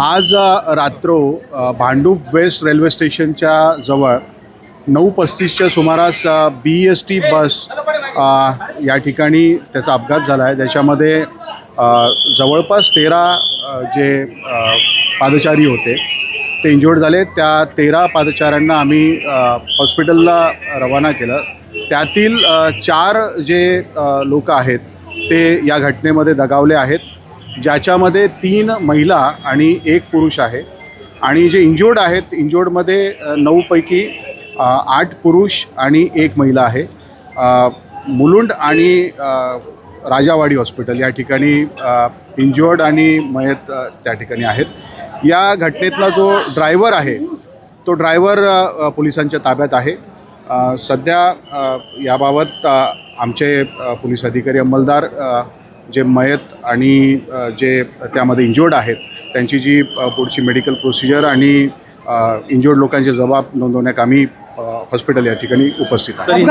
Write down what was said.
आज अ, रात्र Bhandup waste railway स्टेशनच्या जवळ नऊ पस्तीसच्या सुमारास बी एस टी बस या ठिकाणी त्याचा अपघात झाला आहे ज्याच्यामध्ये जवळपास तेरा जे पादचारी होते ते इंजोर्ड झाले. त्या तेरा पादचाऱ्यांना आम्ही हॉस्पिटलला रवाना केलं. त्यातील चार जे लोक आहेत ते या घटनेमध्ये दगावले आहेत. ज्याच्यामध्ये तीन महिला आणि एक पुरुष आहे. आणि जे इंजोर्ड आहेत इंजोर्डमध्ये नऊपैकी आठ पुरुष आणि एक महिला आहे. मुलुंड आणि राजावाडी हॉस्पिटल या ठिकाणी इंजोर्ड आणि मयत त्या ठिकाणी आहेत. या घटनेतला जो ड्रायव्हर आहे तो ड्रायव्हर पोलिसांच्या ताब्यात आहे. सध्या याबाबत आमचे पोलीस अधिकारी अंमलदार जे मयत आणि जे त्यामध्ये इंज्युर्ड आहेत त्यांची जी पुढची मेडिकल प्रोसिजर आणि इंज्युर्ड लोकांचे जबाब नोंदवण्यात आम्ही हॉस्पिटल या ठिकाणी उपस्थित आहे